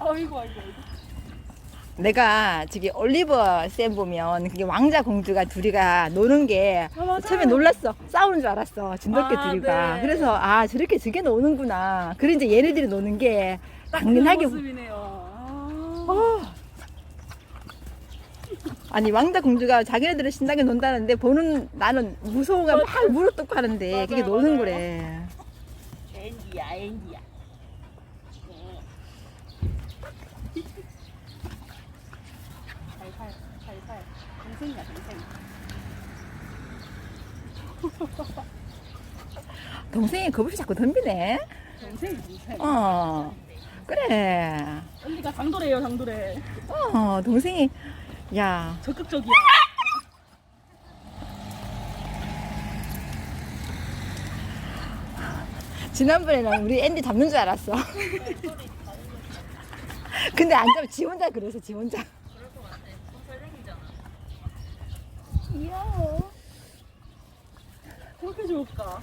아이고 아이고 아이고. 내가 저기 올리버 쌤 보면 그게 왕자 공주가 둘이가 노는 게 아, 처음에 놀랐어 싸우는 줄 알았어 진돗개 아, 둘이가 네. 그래서 아 저렇게 저게 노는구나 그래 이제 얘네들이 노는 게 딱 그 당연하게 모습이네요. 아. 어, 아니 왕자 공주가 자기네들은 신나게 논다는데 보는 나는 무서워가 막 물어뜯고 하는데 그게 맞아요, 노는 맞아요. 거래. 앤디야 앤디야. 동생이야 동생. 동생이 겁없이 자꾸 덤비네. 동생 동생. 어 그래. 언니가 장도래요 장도래. 어 동생이 야 적극적이야. 지난번에는 우리 앤디 잡는 줄 알았어. 근데 안 잡아 지 혼자 그래서 지 혼자. 귀여워. 그렇게 좋을까?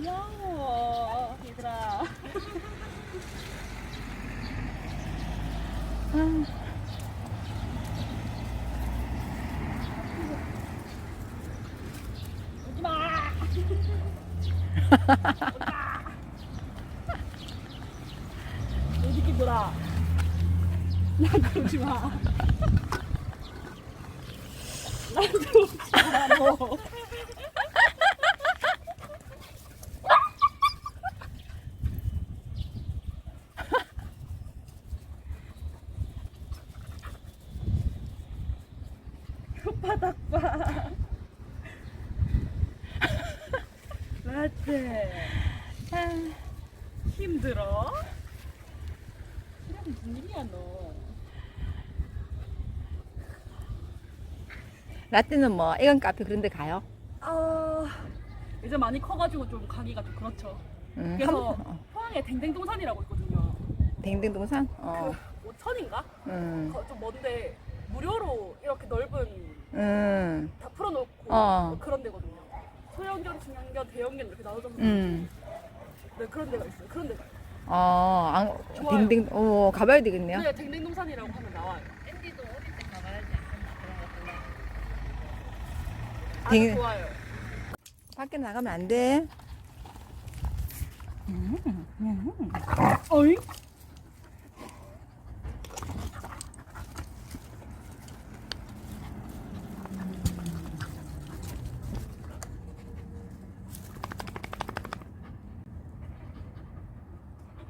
귀여워. 얘들아. 오지마. 어디끼더라 나한테 오지마. 나한테 오지마 너 바닥 봐 라떼 힘들어? 그래 무슨 일이야 너 라떼는 뭐 애견 카페 그런 데 가요? 아 이제 많이 커가지고 좀 가기가 좀 그렇죠 응, 그래서 한- 어, 포항에 댕댕동산이라고 있거든요 댕댕동산? 어. 그 5천인가? 응. 좀 먼데 무료로 이렇게 넓은 응. 다 풀어놓고 어. 뭐 그런 데거든요 소형견, 중형견, 대형견 이렇게 나눠져서 응. 네 그런 데가 있어요 그런 데가 있어요 어, 안, 좋아요. 댕댕, 어, 가봐야 되겠네요. 네 댕댕동산이라고 하면 나와요 앤디도 어릴 때 가봐야지 않겠나 그런 거 볼래. 아주 댕- 좋아요 밖에 나가면 안 돼. 어이?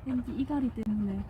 왠지 이갈이 때문에